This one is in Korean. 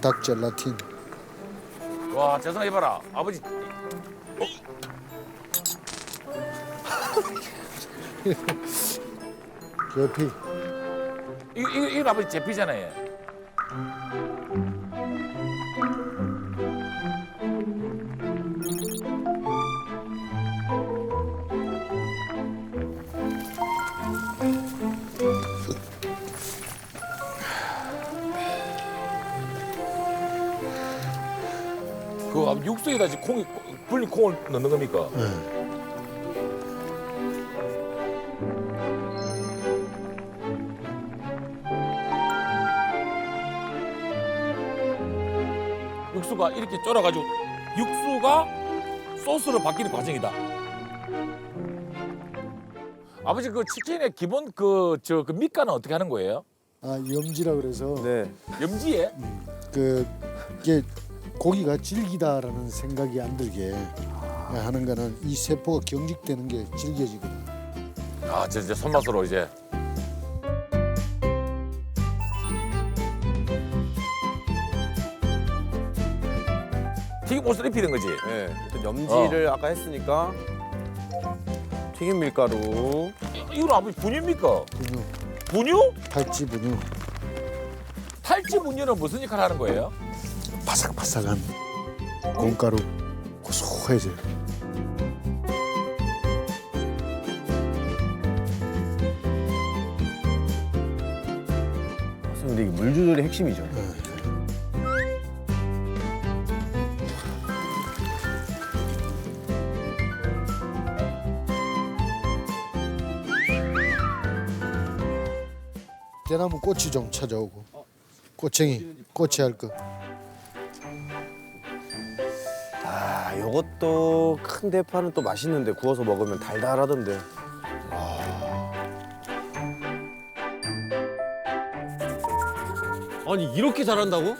닭 젤라틴. 와 재성아 이봐라 아버지 계피. 이거 이거 이거 아버지 제피잖아요. 그 육수에다 지금 콩이 불린 콩을 넣는 겁니까? 육수가 이렇게 쫄아가지고 육수가 소스로 바뀌는 과정이다. 아버지 그 치킨의 기본 그 저 그 밑간은 어떻게 하는 거예요? 아 염지라 그래서 네. 염지에? 그 이게 고기가 질기다라는 생각이 안 들게 하는 거는 이 세포가 경직되는 게 질겨지거든. 아, 저 이제 손맛으로 이제. 튀김 옷을 입히는 거지. 네. 일단 염지를 아까 했으니까 튀김 밀가루. 이- 이건 아버지 분유입니까? 분유, 분유? 탈지 분유, 탈지 분유는 무슨 역할을 하는 거예요? 바삭바삭한 콩가루 고소해져요. 근데 이게 물 조절이 핵심이죠. 대나무 꽃이 좀 찾아오고 꼬챙이 꼬치 할 거. 아, 요것도 큰 대파는 또 맛있는데 구워서 먹으면 달달하던데. 아니 이렇게 잘한다고?